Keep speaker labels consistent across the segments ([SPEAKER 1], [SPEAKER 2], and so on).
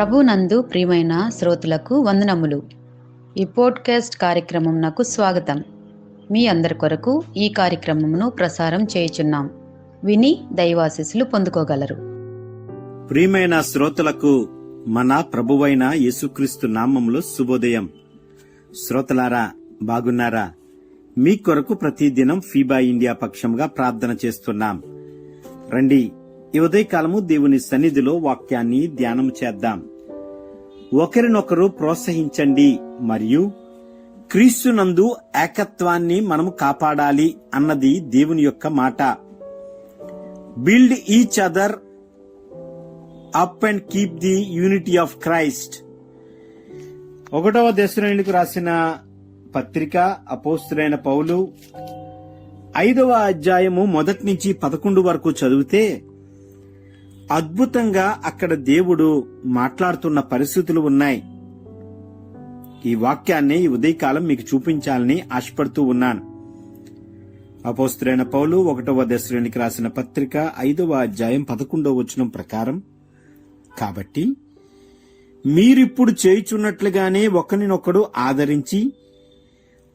[SPEAKER 1] ప్రభునందు ప్రియమైన శ్రోతలకు వందనములు. ఈ పోడ్కాస్ట్ కార్యక్రమం నాకు స్వాగతం. మీ అందరి కొరకు ఈ కార్యక్రమమును ప్రసారం చేయుచున్నాం. విని దైవాశీస్సులు పొందుకోగలరు.
[SPEAKER 2] ప్రియమైన శ్రోతలకు మన ప్రభువైన యేసుక్రీస్తు నామములు శుభోదయం. శ్రోతలారా బాగున్నారా? మీ కొరకు ప్రతిదినం ఫీబా ఇండియా పక్షంగా ప్రార్థన చేస్తున్నాం. రండి ఈ ఉదయకాలము దేవుని సన్నిధిలో వాక్యాన్ని ధ్యానం చేద్దాం. ఒకరినొకరు ప్రోత్సహించండి మరియు క్రీస్తునందు ఏకత్వాన్ని మనము కాపాడాలి అన్నది దేవుని యొక్క మాట. Build each other up and keep the unity of Christ ఒకటవ దశలోనికి రాసిన పత్రిక అపోస్తులైన పౌలు ఐదవ అధ్యాయము మొదటి నుంచి పదకొండు వరకు చదివితే అద్భుతంగా అక్కడ దేవుడు మాట్లాడుతున్న పరిస్థితులు ఉన్నాయి. ఈ వాక్యాన్ని ఈ ఉదయకాలం మీకు చూపించాలని ఆశపడుతూ ఉన్నాను. అపోస్తులైన పౌలు ఒకటవ దశలోనికి రాసిన పత్రిక ఐదవ అధ్యాయం పదకొండవ వచనం ప్రకారం కాబట్టి మీరిప్పుడు చేయుచున్నట్లుగానే ఒకరినొకడు ఆదరించి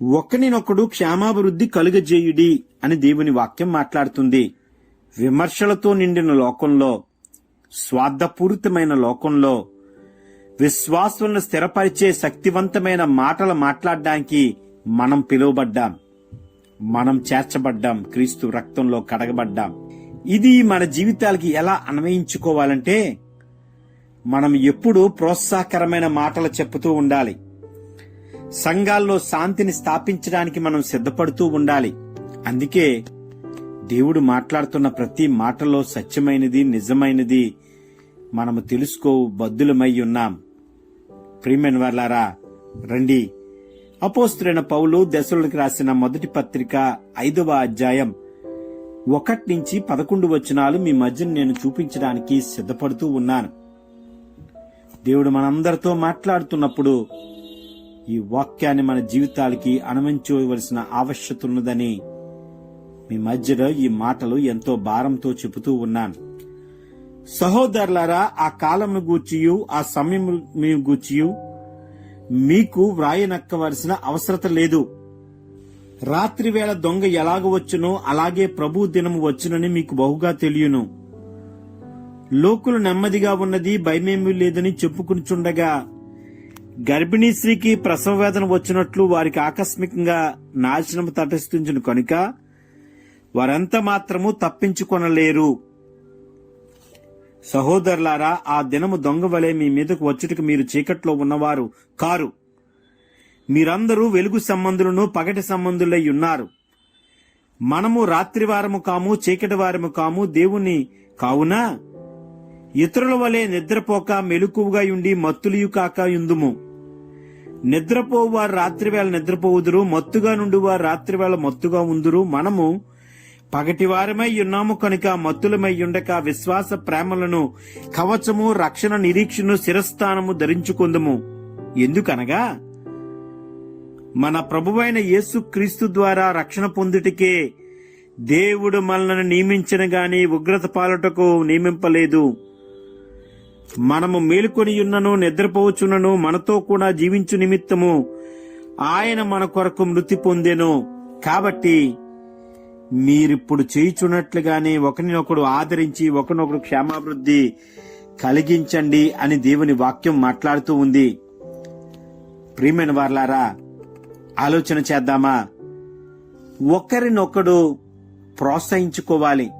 [SPEAKER 2] ఒకరినొకడు క్షేమాభివృద్ధి కలుగజేయుడి అని దేవుని వాక్యం మాట్లాడుతుంది. విమర్శలతో నిండిన లోకంలో స్వార్థపూరితమైన లోకంలో విశ్వాసులను స్థిరపరిచే శక్తివంతమైన మాటలు మాట్లాడడానికి మనం పిలువబడ్డాం. మనం చేర్చబడ్డాం. క్రీస్తు రక్తంలో కడగబడ్డాం. ఇది మన జీవితాలకి ఎలా అన్వయించుకోవాలంటే మనం ఎప్పుడూ ప్రోత్సాహకరమైన మాటలు చెప్పుతూ ఉండాలి. సంఘాల్లో శాంతిని స్థాపించడానికి మనం సిద్ధపడుతూ ఉండాలి. అందుకే దేవుడు మాట్లాడుతున్న ప్రతి మాటలో సత్యమైనది నిజమైనది మనము తెలుసుకో బద్దులమై ఉన్నాం. ప్రియమైన వాళ్ళారా రండి. అపోస్తులైన పౌలు దశలకు రాసిన మొదటి పత్రిక ఐదవ అధ్యాయం ఒకటి నుంచి పదకొండు వచనాలు మీ మధ్యన నేను చూపించడానికి సిద్ధపడుతూ ఉన్నాను. దేవుడు మనందరితో మాట్లాడుతున్నప్పుడు ఈ వాక్యాన్ని మన జీవితాలకి అనుమతించవలసిన ఆవశ్యకత ఉన్నదని మీ మధ్యలో ఈ మాటలు ఎంతో భారంతో చెబుతూ ఉన్నాను. సహోదరులారా ఆ కాలంను గూర్చియు ఆ సమయము గూర్చియు మీకు వ్రాయనక్కవలసిన అవసరత లేదు. రాత్రి వేళ దొంగ ఎలాగ వచ్చునో అలాగే ప్రభు దినము వచ్చునని మీకు బహుగా తెలియను. లోకులు నెమ్మదిగా ఉన్నది భయమేమీ లేదని చెప్పుకునిచుండగా గర్భిణీ స్త్రీకి ప్రసవ వేదన వచ్చినట్లు వారికి ఆకస్మికంగా నాశనము తటస్థించిన కనుక వారంత మాత్రము తప్పించుకొనలేరు. సహోదరులారా ఆ దినము దొంగ వలె మీ మీదకు వచ్చుటకు మీరు చీకట్లో ఉన్నవారు కారు. మీరందరూ వెలుగు సంబంధులను పగటి సంబంధులై ఉన్నారు. మనము రాత్రివారము కాము చీకటి వారము కాము దేవుని కావున? ఇతరుల వలె నిద్రపోక మెలుకువగా ఉండి మత్తులియు కాక యుందుము నిద్రపోవు వారు రాత్రివేళ నిద్రపోవుదురు మత్తుగా నుండి వారు రాత్రివేళ మత్తుగా ఉందురు. మనము పగటివారమై ఉన్నాము కనుక మత్తులమై ఉండక విశ్వాస ప్రేమలను కవచము రక్షణ నిరీక్షను శిరస్థానము ధరించుకుందము. ఎందుకనగా? మన ప్రభువైన యేసు క్రీస్తు ద్వారా రక్షణ పొందుటికే దేవుడు మనల్ని నియమించిన గాని ఉగ్రత పాలటకు నియమింపలేదు. మనము మేలుకొని ఉన్నను నిద్రపోవచ్చునను మనతో కూడా జీవించు నిమిత్తము ఆయన మన కొరకు మృతి పొందెను. కాబట్టి మీరిప్పుడు చేయుచున్నట్లుగానే ఒకరినొకడు ఆదరించి ఒకరినొకడు క్షేమాభివృద్ధి కలిగించండి అని దేవుని వాక్యం మాట్లాడుతూ ఉంది. ప్రియమైన వార్లారా ఆలోచన చేద్దామా? ఒకరినొకడు ప్రోత్సహించుకోవాలి.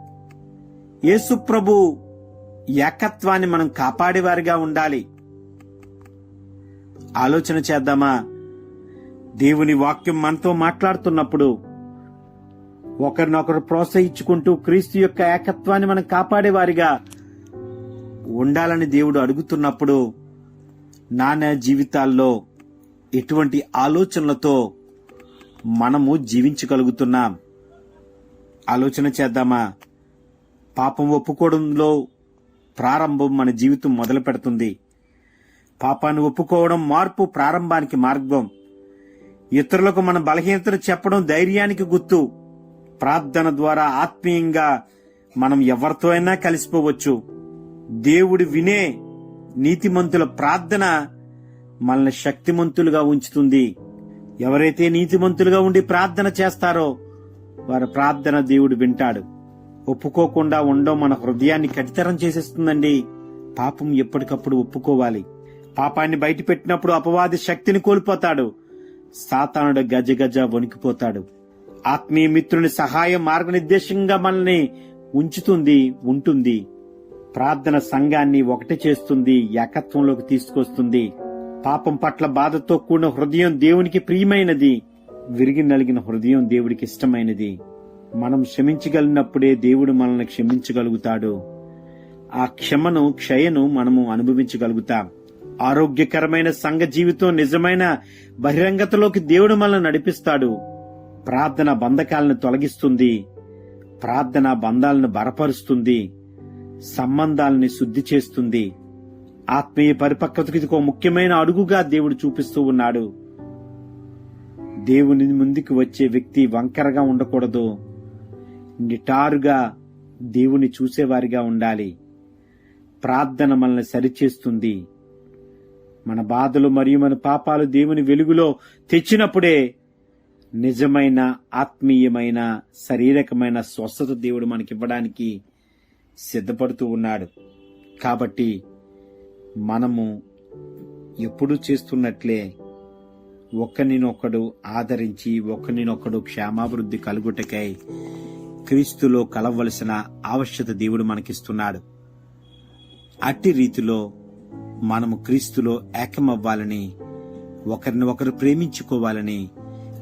[SPEAKER 2] యేసుప్రభు ఏకత్వాన్ని మనం కాపాడేవారిగా ఉండాలి. ఆలోచన చేద్దామా? దేవుని వాక్యం మనతో మాట్లాడుతున్నప్పుడు ఒకరినొకరు ప్రోత్సహించుకుంటూ క్రీస్తు యొక్క ఏకత్వాన్ని మనం కాపాడేవారిగా ఉండాలని దేవుడు అడుగుతున్నప్పుడు నానా జీవితాల్లో ఎటువంటి ఆలోచనలతో మనము జీవించగలుగుతున్నాం. ఆలోచన చేద్దామా? పాపం ఒప్పుకోవడంలో ప్రారంభం మన జీవితం మొదలు పెడుతుంది. పాపాన్ని ఒప్పుకోవడం మార్పు ప్రారంభానికి మార్గం. ఇతరులకు మన బలహీనతను చెప్పడం ధైర్యానికి గుర్తు. ప్రార్థన ద్వారా ఆత్మీయంగా మనం ఎవరితో అయినా కలిసిపోవచ్చు. దేవుడు వినే నీతిమంతుల ప్రార్థన మనల్ని శక్తిమంతులుగా ఉంచుతుంది. ఎవరైతే నీతిమంతులుగా ఉండి ప్రార్థన చేస్తారో వారి ప్రార్థన దేవుడు వింటాడు. ఒప్పుకోకుండా ఉండడం మన హృదయాన్ని కఠితరం చేసేస్తుందండి. పాపం ఎప్పటికప్పుడు ఒప్పుకోవాలి. పాపాన్ని బయట పెట్టినప్పుడు అపవాది శక్తిని కోల్పోతాడు. సాతానుడు గజ గజ వణికిపోతాడు. ఆత్మీయ మిత్రుని సహాయం మార్గనిర్దేశంగా మనల్ని ఉంచుతుంది ఉంటుంది. ప్రార్థన సంఘాన్ని ఒకటి చేస్తుంది ఏకత్వంలోకి తీసుకొస్తుంది. పాపం పట్ల బాధతో కూడిన హృదయం దేవునికి ప్రియమైనది. విరిగి నలిగిన హృదయం దేవుడికి ఇష్టమైనది. మనం క్షమించగలిగినప్పుడే దేవుడు మనల్ని క్షమించగలుగుతాడు. ఆ క్షమను క్షయను మనము అనుభవించగలుగుతాం. ఆరోగ్యకరమైన సంఘ జీవితం నిజమైన బహిరంగతలోకి దేవుడు మనల్ని నడిపిస్తాడు. ప్రార్థన బంధకాలను తొలగిస్తుంది ప్రార్థన బంధాలను బలపరుస్తుంది సంబంధాలని శుద్ధి చేస్తుంది. ఆత్మీయ పరిపక్వతకి ఇది ఒక ముఖ్యమైన అడుగుగా దేవుడు చూపిస్తూ ఉన్నాడు. దేవుని ముందుకు వచ్చే వ్యక్తి వంకరగా ఉండకూడదు. నిటారుగా దేవుని చూసేవారిగా ఉండాలి. ప్రార్థన మనల్ని సరిచేస్తుంది. మన బాధలు మరియు మన పాపాలు దేవుని వెలుగులో తెచ్చినప్పుడే నిజమైన ఆత్మీయమైన శారీరకమైన స్వస్థత దేవుడు మనకివ్వడానికి సిద్ధపడుతూ ఉన్నాడు. కాబట్టి మనము ఎప్పుడు చేస్తున్నట్లే ఒకరినొకడు ఆదరించి ఒకరినొకడు క్షేమాభివృద్ధి కలుగుటకై క్రీస్తులో కలవలసిన ఆవశ్యత దేవుడు మనకిస్తున్నాడు. అట్టి రీతిలో మనము క్రీస్తులో ఏకమవ్వాలని ఒకరిని ఒకరు ప్రేమించుకోవాలని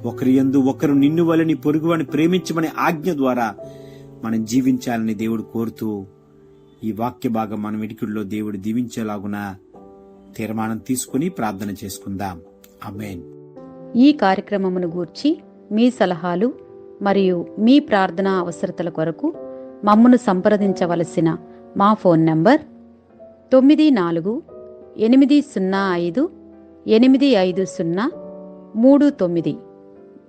[SPEAKER 2] ఒకరి యందు ఒకరు నిన్ను వలని పొరుగువని ప్రేమించమని ఆజ్ఞ ద్వారా మనం జీవించాలని దేవుడు కోరుతూ ఈ వాక్య భాగం మన వెడికుల్లో దేవుడు దీవించేలాగున తీర్మానం తీసుకుని ప్రార్థన చేసుకుందాం. అమేన్
[SPEAKER 1] ఈ కార్యక్రమమును గూర్చి మీ సలహాలు మరియు మీ ప్రార్థనా అవసరతల కొరకు మమ్మను సంప్రదించవలసిన మా ఫోన్ నంబర్ తొమ్మిది నాలుగు ఎనిమిది సున్నా ఐదు ఎనిమిది ఐదు సున్నా మూడు తొమ్మిది.